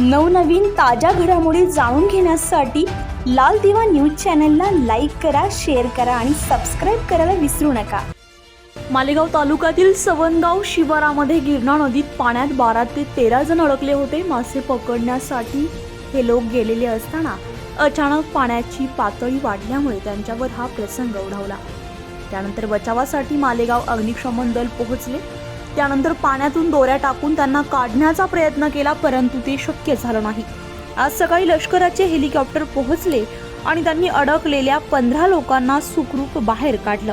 नवनवीन ताज्या घडामोडी जाणून घेण्यासाठी लाल दिवा न्यूज चॅनलला लाईक करा शेअर करा आणि सबस्क्राईब करायला विसरू नका. मालेगाव तालुक्यातील सवनगाव शिवारामध्ये गिरणा नदीत पाण्यात बारा ते तेरा जण अडकले होते. मासे पकडण्यासाठी हे लोक गेलेले असताना अचानक पाण्याची पातळी वाढल्यामुळे त्यांच्यावर हा प्रसंग उडवला. त्यानंतर बचावासाठी मालेगाव अग्निशमन दल पोहोचले. त्यानंतर पाण्यातून दोऱ्या टाकून त्यांना काढण्याचा प्रयत्न केला परंतु ते शक्य झालं नाही. आज सकाळी लष्कराचे हेलिकॉप्टर पोहोचले आणि त्यांनी अडकलेल्या पंधरा लोकांना सुखरूप बाहेर काढलं.